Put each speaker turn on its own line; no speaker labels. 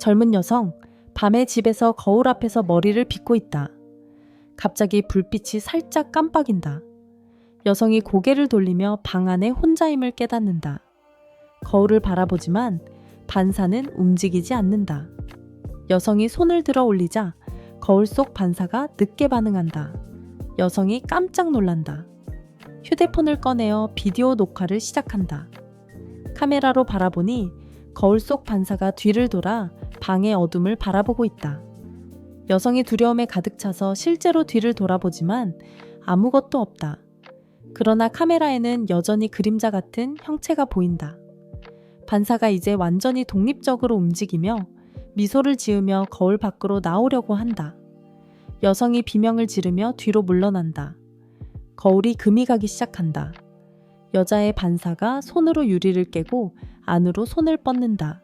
젊은 여성, 밤에 집에서 거울 앞에서 머리를 빗고 있다. 갑자기 불빛이 살짝 깜빡인다. 여성이 고개를 돌리며 방 안에 혼자임을 깨닫는다. 거울을 바라보지만 반사는 움직이지 않는다. 여성이 손을 들어 올리자 거울 속 반사가 늦게 반응한다. 여성이 깜짝 놀란다. 휴대폰을 꺼내어 비디오 녹화를 시작한다. 카메라로 바라보니 거울 속 반사가 뒤를 돌아 방의 어둠을 바라보고 있다. 여성이 두려움에 가득 차서 실제로 뒤를 돌아보지만 아무것도 없다. 그러나 카메라에는 여전히 그림자 같은 형체가 보인다. 반사가 이제 완전히 독립적으로 움직이며 미소를 지으며 거울 밖으로 나오려고 한다. 여성이 비명을 지르며 뒤로 물러난다. 거울이 금이 가기 시작한다. 여자의 반사가 손으로 유리를 깨고 안으로 손을 뻗는다.